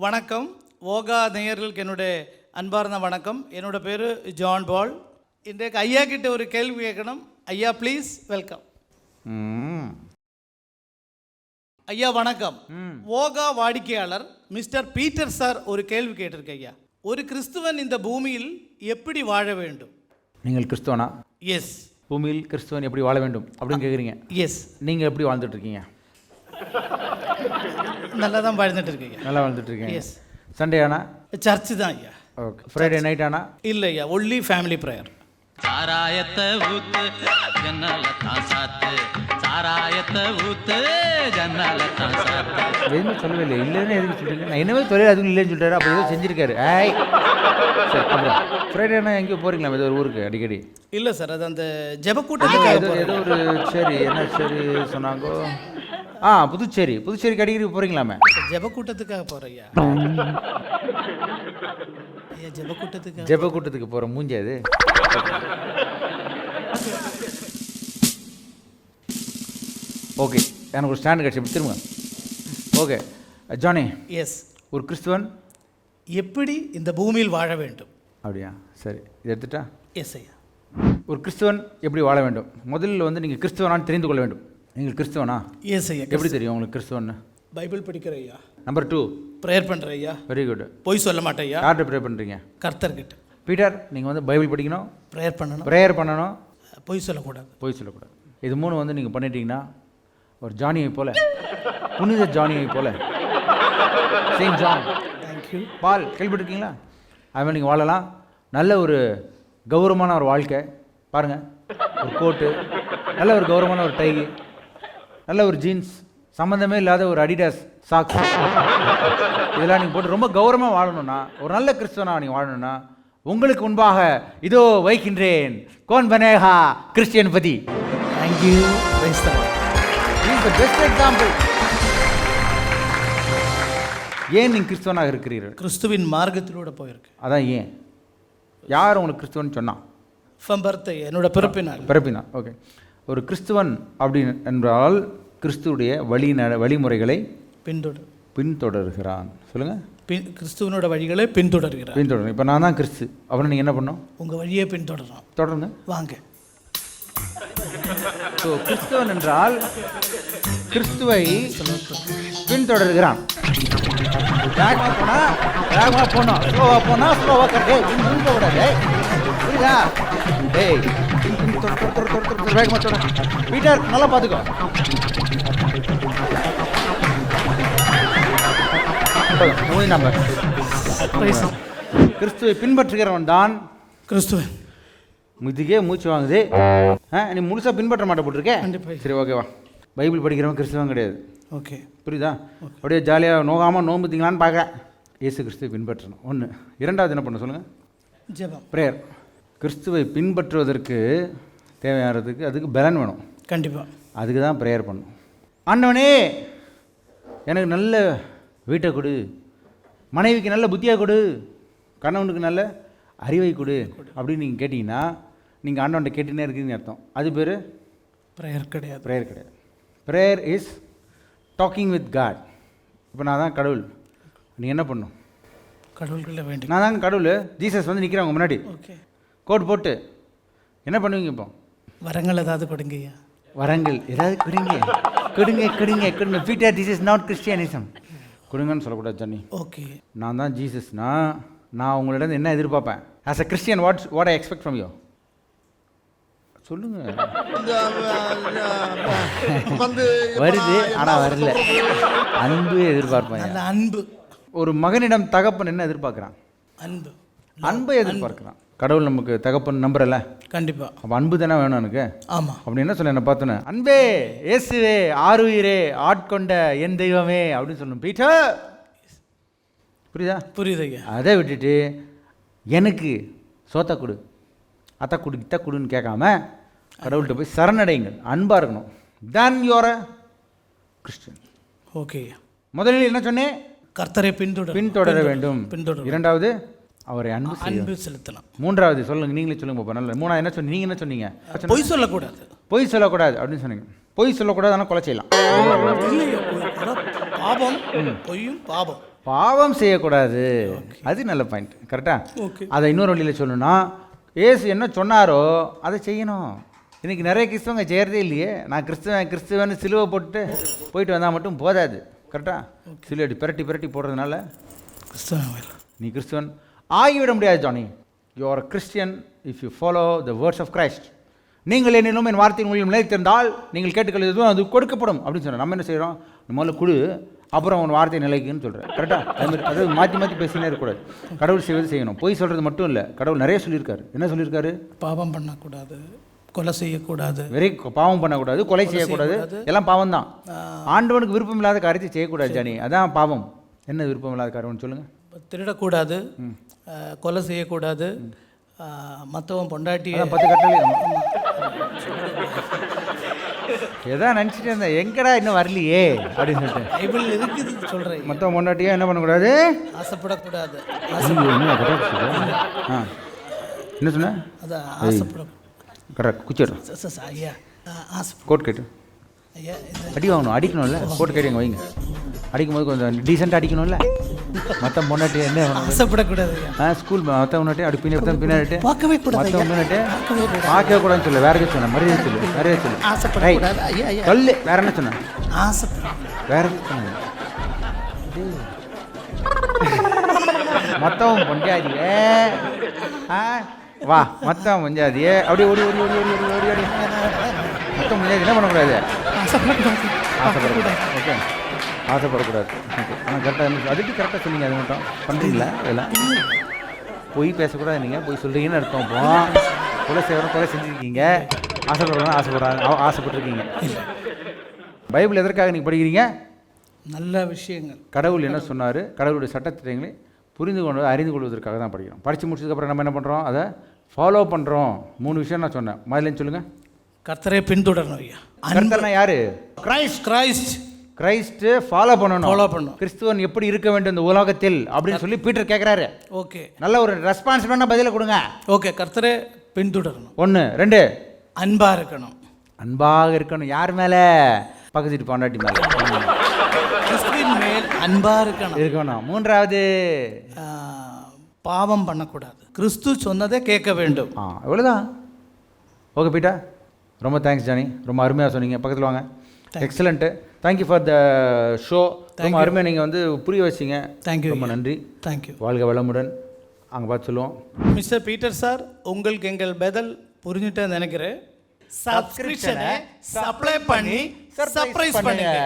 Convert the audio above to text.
வணக்கம். ஓகா நேயர்களுக்கு என்னுடைய அன்பார்ந்த வணக்கம். என்னோட பேர் ஜான் பால். இன்றைக்கு ஐயா கிட்ட ஒரு கேள்வி கேட்கணும். ஐயா ப்ளீஸ் வெல்கம். ஐயா வணக்கம். ஓகா வாடிக்கையாளர் மிஸ்டர் பீட்டர் சார் ஒரு கேள்வி கேட்டிருக்க ஐயா. ஒரு கிறிஸ்துவன் இந்த பூமியில் எப்படி வாழ வேண்டும்? நீங்கள் கிறிஸ்துவனா? எஸ் பூமியில் கிறிஸ்துவன் எப்படி வாழ வேண்டும் அப்படின்னு கேட்குறீங்க எஸ் நீங்கள் எப்படி வாழ்ந்துட்டு இருக்கீங்க? நல்லா தான் வாழ்ந்துட்டு இருக்கீங்க நல்லா வாழ்ந்துட்டு இருக்கீங்க எஸ் சண்டே ஆனா? சர்ச்சு தான் ஐயா. ஓகே ஃப்ரைடே நைட் ஆனா? இல்லை ஐயா ஒன்லி ஃபேமிலி ப்ரேயர் சாராயத்தை ஊத்து ஜன்னல தான் சாத்து. சாராயத்தை ஊத்து ஜன்னல தான் சாத்து. எதுவுமே சொல்லவே இல்லை இல்லைன்னு எதுக்கு சொல்றீங்க நான் என்னவே தொழில் அதுவும் இல்லைன்னு சொல்லிட்டாரு. அப்போ ஏதோ செஞ்சிருக்காரு. ஏய். சரி அப்புறம். ஃப்ரைடே ஆனா எங்கேயோ போறீங்களா? ஏதோ ஒரு ஊருக்கு அடிக்கடி. இல்லை சார் அது அந்த ஜெப ஏதோ கூட்டத்துக்காக ஏதோ ஒரு சரி என்ன சரி சொன்னாங்கோ? ஆ புதுச்சேரி புதுச்சேரிக்கு அடிக்கடி போறீங்களாமே? ஜெப கூட்டத்துக்காக ஐயா ஜெப கூட்டத்துக்காக ஜெப கூட்டத்துக்கு போகிற மூஞ்சி அது. ஓகே எனக்கு ஒரு ஸ்டாண்டு கிடச்சி திரும்ப ஓகே ஜானி எஸ் ஒரு கிறிஸ்துவன். எப்படி இந்த பூமியில் வாழ வேண்டும்? அப்படியா சரி இது எடுத்துட்டா? எஸ் ஐயா. ஒரு கிறிஸ்துவன் எப்படி வாழ வேண்டும்? முதல்ல வந்து நீங்கள் கிறிஸ்துவனான்னு தெரிந்து கொள்ள வேண்டும். நீங்கள் கிறிஸ்துவனா? எஸ் ஐயா எப்படி தெரியும் உங்களுக்கு கிறிஸ்துவன்னு? பைபிள் படிக்கிற ஐயா. நம்பர் டூ ப்ரேயர் பண்ணுற ஐயா வெரி குட் பொய் சொல்ல மாட்டேன் ஐயா யார்கிட்ட ப்ரே பண்ணுறீங்க கர்த்தர்கிட்ட. பீட்டர் நீங்கள் வந்து பைபிள் படிக்கணும். ப்ரேயர் பண்ணணும். ப்ரேயர் பண்ணணும். பொய் சொல்லக்கூடாது. பொய் சொல்லக்கூடாது. இது மூணு வந்து நீங்கள் பண்ணிட்டீங்கன்னா ஒரு ஜானியை போல புனித ஜானியை போல. செயின்ட் ஜான் தேங்க்யூ பால் கேள்விப்பட்டிருக்கீங்களா? அது மாதிரி நீங்கள் வாழலாம். நல்ல ஒரு கௌரவமான ஒரு வாழ்க்கை. பாருங்கள் ஒரு கோட்டு. நல்ல ஒரு கௌரவமான ஒரு டை நல்ல ஒரு ஜீன்ஸ் சம்மந்தமே இல்லாத ஒரு அடிடாஸ் சாக்ஸ் இதெல்லாம் நீங்கள் போட்டு ரொம்ப கௌரவமாக வாழணும்னா ஒரு நல்ல கிறிஸ்தவனா நீங்கள் வாழணும்னா உங்களுக்கு முன்பாக இதோ வைக்கின்றேன். கோன் பனேகா கிறிஸ்டியன் பதி தேங்க்யூ பெஸ்ட் எக்ஸாம்பிள் ஏன் நீங்கள் கிறிஸ்தவனாக இருக்கிறீர்கள்? கிறிஸ்துவின் மார்க்கத்திலூടെ போயிருக்கு. அதான் ஏன்? யார் உங்களுக்கு கிறிஸ்துவன் சொன்னான் என்னோட பிறப்பினால் பிறப்பினான் ஓகே ஒரு கிறிஸ்துவன் அப்படின்னு என்றால் கிறிஸ்துவுடைய வழி நட வழிமுறைகளை பின்தொடர் பின்தொடர்கிறான். சொல்லுங்கள் பின் கிறிஸ்துவனோட வழிகளை பின்தொடர்கிறார். பின்தொடர் இப்போ நான் தான் கிறிஸ்து. அப்புறம் நீங்கள் என்ன பண்ணணும்? உங்கள் வழியை பின்தொடர்றோம் தொடருங்க. வாங்க. ஸோ கிறிஸ்துவன் என்றால் கிறிஸ்துவை பின்தொடர்கிறான். வேகமாக போனா வேகமாக போனோம் ஸ்லோவாக போனா ஸ்லோவாக முன் போகக்கூடாது ஏய். புரியுதா? டேய் வேகமாக தொட பீட்டர் நல்லா பார்த்துக்கோ மூணு நம்பர் கிறிஸ்துவை பின்பற்றுகிறவன் தான் கிறிஸ்துவன் முதுகே மூச்சு வாங்குது. ஆ நீ முழுசாக பின்பற்ற மாட்ட போட்டிருக்கே? கண்டிப்பா. சரி ஓகேவா பைபிள் படிக்கிறவன் கிறிஸ்துவன் கிடையாது. ஓகே. புரியுதா? அப்படியே ஜாலியாக நோகாமல் நோம்புத்தீங்களான்னு பார்க்க. இயேசு கிறிஸ்துவை பின்பற்றணும். ஒன்று இரண்டாவது என்ன பண்ண சொல்லுங்கள் ஜெபம். ப்ரேயர் கிறிஸ்துவை பின்பற்றுவதற்கு தேவையானதுக்கு அதுக்கு பலன் வேணும். கண்டிப்பாக அதுக்கு தான் ப்ரேயர் பண்ணணும். ஆண்டவனே எனக்கு நல்ல வீட்டை கொடு. மனைவிக்கு நல்ல புத்தியாக கொடு. கணவனுக்கு நல்ல அறிவை கொடு. அப்படின்னு நீங்கள் கேட்டிங்கன்னா நீங்கள் ஆண்டவன்ட்ட கேட்டுனே இருக்குதுன்னு அர்த்தம். அது பேர்? ப்ரேயர் கிடையாது. ப்ரேயர் கிடையாது. Prayer is talking with God இப்போ நான் தான் கடவுள். நீ என்ன பண்ணும்? கடவுள்களை வேண்டி நான் தாங்க கடவுள். ஜீசஸ் வந்து நிற்கிறேன் உங்க முன்னாடி. ஓகே கோட் போட்டு. என்ன பண்ணுவீங்க இப்போ? வரங்கள் ஏதாவது கொடுங்க ஐயா வரங்கள் ஏதாவது கொடுங்க கொடுங்க கொடுங்க கொடுங்க. Peter this is not Christianism கொடுங்கன்னு சொல்லக்கூடாது ஜன்னி. ஓகே நான் தான் ஜீசஸ்னா நான் உங்களிடம் என்ன எதிர்பார்ப்பேன்? As a Christian what what I expect from you சொல்லுங்க. வருது ஆனால் வரல. அன்பு எதிர்பார்ப்பேன். அன்பு. ஒரு மகனிடம் தகப்பன் என்ன எதிர்பார்க்குறான்? அன்பு அன்பை. எதிர்பார்க்குறான். கடவுள் நமக்கு தகப்பன் நம்புறல கண்டிப்பாக அப்போ அன்பு தானே வேணும் எனக்கு? ஆமாம் அப்படி என்ன சொல்ல என்ன பார்த்தோன்னே அன்பே இயேசுவே ஆருயிரே ஆட்கொண்ட என் தெய்வமே அப்படின்னு சொல்லணும். பீட்டர்! புரியுதா? புரியுது ஐயா அதை விட்டுட்டு எனக்கு சோத்த கொடு. அத்தை கொடு இத்த கொடுன்னு கேட்காம கடவுள்கிட்ட போய் சரணடையுங்கள். அன்பாக இருக்கணும். தான் யோர கிறிஸ்டின் ஓகே முதலில் என்ன சொன்னேன்? கர்த்தரை பின்தொடர் பின்தொடர வேண்டும். பின்தொடர் இரண்டாவது அவரை அன்பு அன்பு செலுத்தணும். மூன்றாவது சொல்லுங்க நீங்களே சொல்லுங்க பாப்பா நல்ல மூணாவது என்ன சொன்னீங்க என்ன சொன்னீங்க? பொய் சொல்லக்கூடாது. பொய் சொல்லக்கூடாது அப்படின்னு சொன்னீங்க. பொய் சொல்லக்கூடாது ஆனால் கொலை செய்யலாம். பாபம் பொய்யும் பாபம் பாவம் செய்யக்கூடாது. அது நல்ல பாயிண்ட் கரெக்டா Okay. அதை இன்னொரு வழியில் சொல்லணும்னா ஏசு என்ன சொன்னாரோ அதை செய்யணும். இன்னைக்கு நிறைய கிறிஸ்தவங்க செய்கிறதே இல்லையே. நான் கிறிஸ்துவன் கிறிஸ்துவன்னு சிலுவை போட்டு போயிட்டு வந்தால் மட்டும் போதாது. கரெக்டா சிலுவை பிரட்டி பிரட்டி போடுறதுனால கிறிஸ்தவன் நீ கிறிஸ்துவன் ஆகிவிட முடியாது Johnny you are Christian if you follow the words of Christ நீங்கள் என்னிலும் என் வார்த்தையின் மூலியம் நிலைத்திருந்தால் நீங்கள் கேட்டுக்கொள்வதும் அது கொடுக்கப்படும் அப்படின்னு சொல்கிறோம் நம்ம என்ன செய்கிறோம் முதல்ல கொடு அப்புறம் உன் வார்த்தை நிலைக்குன்னு சொல்கிறேன் கரெக்டாக அது அதாவது மாற்றி மாற்றி பேசினே இருக்கக்கூடாது. கடவுள் செய்வது செய்யணும். பொய் சொல்கிறது மட்டும் இல்லை. கடவுள் நிறைய சொல்லியிருக்காரு. என்ன சொல்லியிருக்காரு? பாவம் பண்ணக்கூடாது கொலை செய்யக்கூடாது. வெறி பாவம் பண்ணக்கூடாது கொலை செய்யக்கூடாது. எல்லாம் பாவம் தான் ஆண்டவனுக்கு விருப்பம் இல்லாத காரியத்தை செய்யக்கூடாது ஜானி. அதான் பாவம். என்ன விருப்பம் இல்லாத காரியம்னு சொல்லுங்கள் திருடக்கூடாது கொலை செய்யக்கூடாது பொண்டாட்டியை அதான் பத்து கட்டளை. எதான் நினச்சிட்டு இருந்தேன் எங்கடா இன்னும் வரலையே? அப்படின்னு சொல்லிட்டு. பைபிள் இருக்குது சொல்கிறேன் மொத்த முன்னாட்டியா என்ன பண்ணக்கூடாது? ஆசைப்படக்கூடாது? ஆ. என்ன சொன்ன? அதான் ஆசைப்பட கரெக்ட் குச்சிடுறோம். ஐயா. ஆசை கோட் கேட்டு. அடி வாங்கணும் அடிக்கணும்ல. கோட் கேட்டு வைங்க அடிக்கும் போது கொஞ்சம் டீசெண்டாக அடிக்கணும்ல. மற்ற முன்னாட்டி என்ன? ஆசைப்படக்கூடாது ஆ ஸ்கூல் மற்ற முன்னாட்டி அப்படி பின்னாடி பின்னாடி பார்க்கவே கூடாது மற்ற. முன்னாடி பார்க்கவே கூடாது. பார்க்கவே கூடாதுன்னு சொல்ல வேற எதுவும் சொன்ன மரியாதை சொல்லு மரியாதை சொல்லு. ஆசைப்படக்கூடாது. சொல்லு வேற என்ன சொன்ன? ஆசைப்பட வேற என்ன சொன்ன? மொத்தம் பொஞ்சாதியே ஆ வா மொத்தம் பொஞ்சாதியே அப்படியே ஓடி ஓடி ஓடி ஓடி ஓடி ஓடி மொத்தம் பொஞ்சாதி என்ன பண்ணக்கூடாது? ஆசைப்படக்கூடாது. ஆசைப்படக்கூடாது. ஓகே. ஆசைப்படக்கூடாது. ஓகே. ஆனால் கரெக்டாக அதுக்கு கரெக்டாக சொன்னீங்க அது மட்டும். பண்ணுறீங்களா இதெல்லாம் பொய் பேசக்கூடாது நீங்கள் பொய் சொல்கிறீங்கன்னு அர்த்தம். இப்போ கொலை செய்கிறோம் கொலை செஞ்சுருக்கீங்க. ஆசைப்படுறோம் ஆசைப்படுறாங்க. ஆ- ஆசைப்பட்டிருக்கீங்க. பைபிள் எதற்காக நீங்கள் படிக்கிறீங்க? நல்ல விஷயங்கள். கடவுள் என்ன சொன்னார்? கடவுளுடைய சட்டத்திட்டங்களை புரிந்து கொண்டு அறிந்து கொள்வதற்காக தான் படிக்கிறோம். படித்து முடிச்சதுக்கப்புறம் நம்ம என்ன பண்ணுறோம் அதை ஃபாலோ பண்ணுறோம் மூணு விஷயம் நான் சொன்னேன். முதல்ல சொல்லுங்கள் கர்த்தரை பின்தொடரணும் ஐயா. கர்த்தர்னா யாரு? கிரைஸ்ட் கிரைஸ்ட் கிரைஸ்ட் ஃபாலோ பண்ணணும். ஃபாலோ பண்ணும் கிறிஸ்துவன் எப்படி இருக்க வேண்டும் இந்த உலகத்தில் அப்படின்னு சொல்லி பீட்டர் கேட்குறாரு ஓகே. நல்ல ஒரு ரெஸ்பான்சிபிளான பதிலை கொடுங்க. ஓகே கர்த்தரை பின்தொடரணும். ஒன்று ரெண்டு. அன்பா இருக்கணும். அன்பாக இருக்கணும். யார் மேலே? பக்கத்து வீட்டு பாண்டாட்டி மேலே. கிறிஸ்துவின் மேல் அன்பா இருக்கணும். இருக்கணும். மூன்றாவது. பாவம் பண்ணக்கூடாது. கிறிஸ்து சொன்னதை கேட்க வேண்டும். ஆ இவ்வளோதான் ஓகே பீட்டா. ரொம்ப தேங்க்ஸ் ஜானி ரொம்ப அருமையாக சொன்னீங்க. பக்கத்தில் வாங்க. Excellent thank you for the show ரொம்ப அருமையாக நீங்கள் வந்து புரிய வச்சிங்க. தேங்க்யூ ரொம்ப நன்றி. தேங்க்யூ வாழ்க வளமுடன். அங்கே பார்த்து சொல்லுவோம். மிஸ்டர் பீட்டர் சார் உங்களுக்கு எங்கள் பதில் புரிஞ்சுட்டேன்னு நினைக்கிறேன். சப்ஸ்கிரிப்ஷனை சப்ளை பண்ணி சர்ப்ரைஸ் பண்ணுங்க.